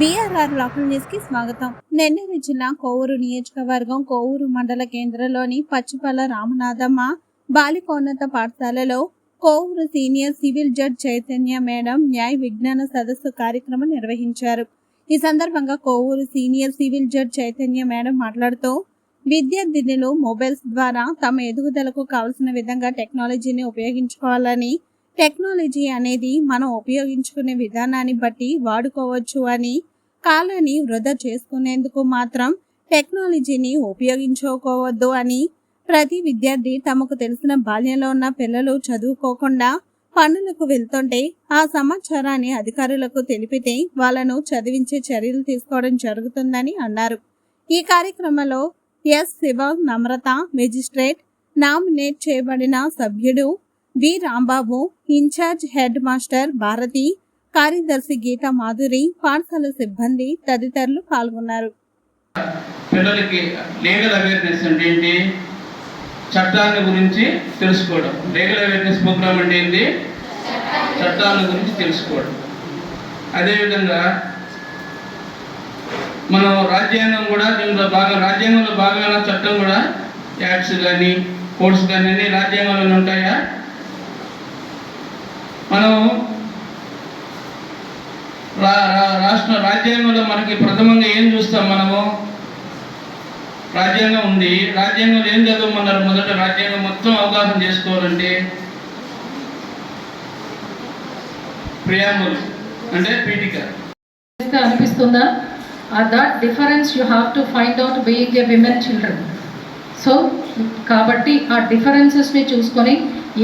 BRR local న్యూస్కి స్వాగతం. నెల్లూరు జిల్లా కోవూరు నియోజకవర్గం కోవూరు మండల కేంద్రంలోని పచ్చిపల్ల రామనాథమ్మ బాలికోన్నత పాఠశాలలో Kovur senior civil judge Chaitanya madam న్యాయ విజ్ఞాన సదస్సు కార్యక్రమం నిర్వహించారు. ఈ సందర్భంగా Kovur senior civil judge Chaitanya madam మాట్లాడుతూ విద్యార్థినులు మొబైల్స్ ద్వారా తమ ఎదుగుదలకు కావలసిన విధంగా టెక్నాలజీని ఉపయోగించుకోవాలని టెక్నాలజీ అనేది మనం ఉపయోగించుకునే విధానాన్ని బట్టి వాడుకోవచ్చు అని కాలాన్ని వృధా చేసుకునేందుకు మాత్రం టెక్నాలజీని ఉపయోగించుకోవద్దు అని ప్రతి విద్యార్థి తమకు తెలిసిన బాల్యంలో ఉన్న పిల్లలు చదువుకోకుండా పనులకు వెళ్తుంటే ఆ సమాచారాన్ని అధికారులకు తెలిపితే వాళ్ళను చదివించే చర్యలు తీసుకోవడం జరుగుతుందని అన్నారు. ఈ కార్యక్రమంలో S. Siva Namratha magistrate nominate చేయబడిన సభ్యుడు B Rambabu incharge head master Bharathi కార్యదర్శి గీతా మాధురి పాఠశాల సిబ్బంది తదితరులు పాల్గొన్నారు. పిల్లలకి లీగల్ అవేర్నెస్ అంటే ఏంటి? చట్టాల గురించి తెలుసుకోవడం. లీగల్ అవేర్నెస్ ప్రోగ్రామ్ అంటే ఏంటి? చట్టాల గురించి తెలుసుకోవడం. అదేవిధంగా మనం రాజ్యాంగం కూడా దీంట్లో భాగం రాజ్యాంగంలో బాగా చట్టం కూడా యాక్ట్స్ కానీ కోడ్స్ కానీ అన్ని రాజ్యాంగంలో ఉంటాయా? మనం రాష్ట్ర రాజ్యాంగంలో మనకి ప్రథమంగా ఏం చూస్తాం మనము? రాజ్యాంగం ఉంది. రాజ్యాంగంలో ఏం చదవమన్నారు? మొదట రాజ్యాంగం మొత్తం అవగాహన చేసుకోవాలంటే ప్రియాములు అంటే పీఠిక. అనిపిస్తుందా? Or that difference you have to find out being a women children so కాబట్టి ఆ డిఫరెన్సెస్ని చూసుకొని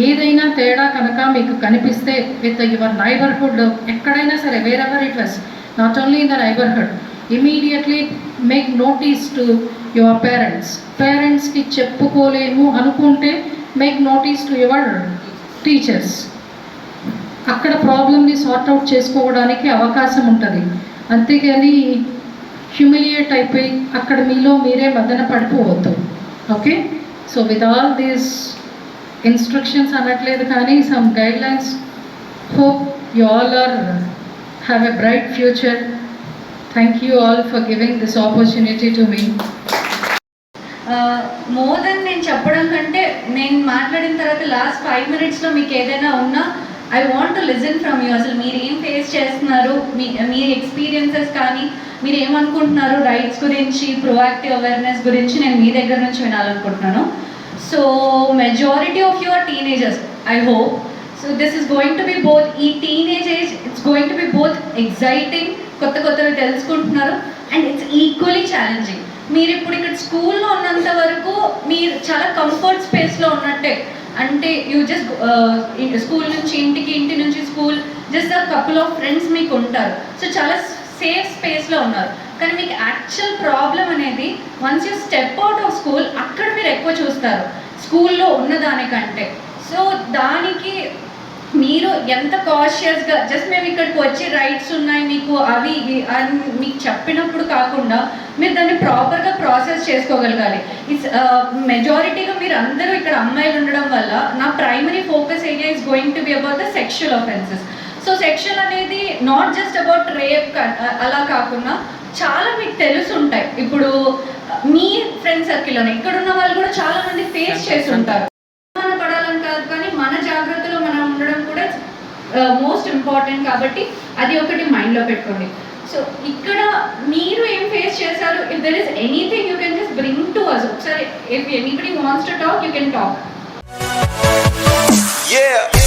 ఏదైనా తేడా కనుక మీకు కనిపిస్తే విత్ యువర్ నైబర్హుడ్ ఎక్కడైనా సరే wherever it was not only in the neighbourhood immediately make notice to your parents పేరెంట్స్కి చెప్పుకోలేము అనుకుంటే make notice to your teachers అక్కడ ప్రాబ్లమ్ని సార్ట్ అవుట్ చేసుకోవడానికి అవకాశం ఉంటుంది. అంతేగాని హ్యూమిలియేట్ అయిపోయి అక్కడ మీలో మీరే మదన పడిపోవద్దు. Okay so with all these instructions అనట్లేదు కానీ some guidelines hope you all are have a bright future thank you all for giving this opportunity to me more than నేను చెప్పడం కంటే నేను మాట్లాడిన తర్వాత లాస్ట్ ఫైవ్ మినిట్స్లో మీకు ఏదైనా ఉన్నా I want to listen from you అసలు మీరు ఏం ఫేస్ చేస్తున్నారు? మీ మీ ఎక్స్పీరియన్సెస్ కానీ మీరు ఏమనుకుంటున్నారు? రైట్స్ గురించి ప్రొయాక్టివ్ అవేర్నెస్ గురించి నేను మీ దగ్గర నుంచి వినాలనుకుంటున్నాను. So majority of your teenagers I hope so this is going to be both ఈ teenage age it's going to be both exciting కొత్త కొత్తవి తెలుసుకుంటున్నారు అండ్ ఇట్స్ ఈక్వలీ ఛాలెంజింగ్ మీరు ఇప్పుడు ఇక్కడ స్కూల్లో ఉన్నంత వరకు మీరు చాలా కంఫర్ట్ స్పేస్లో ఉన్నట్టే. అంటే యూ జస్ట్ uh, స్కూల్ నుంచి ఇంటికి ఇంటి నుంచి school just couple of friends మీకు ఉంటారు. సో చాలా సేఫ్ స్పేస్లో ఉన్నారు. కానీ మీకు యాక్చువల్ ప్రాబ్లం అనేది once you step out of school అక్కడ మీరు ఎక్కువ చూస్తారు. స్కూల్లో ఉన్నదానికంటే. సో దానికి మీరు ఎంత కాషియస్గా జస్ట్ మేము ఇక్కడికి వచ్చి రైట్స్ ఉన్నాయి మీకు అవి అని మీకు చెప్పినప్పుడు కాకుండా మీరు దాన్ని ప్రాపర్గా ప్రాసెస్ చేసుకోగలగాలి. ఇట్స్ మెజారిటీగా uh, మీరు అందరూ ఇక్కడ అమ్మాయిలు ఉండడం వల్ల నా primary focus area is going to be about the sexual offences so sexual అనేది నాట్ జస్ట్ అబౌట్ రేప్ అలా కాకుండా చాలా మీకు తెలుసు ఉంటాయి ఇప్పుడు మీ ఫ్రెండ్ సర్కిల్లోనే ఇక్కడ ఉన్న వాళ్ళు కూడా చాలా మంది ఫేస్ చేసి ఉంటారు మన పడాలని కాదు కానీ మన జాగ్రత్తలో మనం ఉండడం కూడా మోస్ట్ ఇంపార్టెంట్ కాబట్టి అది ఒకటి మైండ్లో పెట్టుకోండి. సో ఇక్కడ మీరు ఏం ఫేస్ చేశారు? If there is anything you can just bring to us ఒకసారి if anybody wants to talk you can talk Yeah.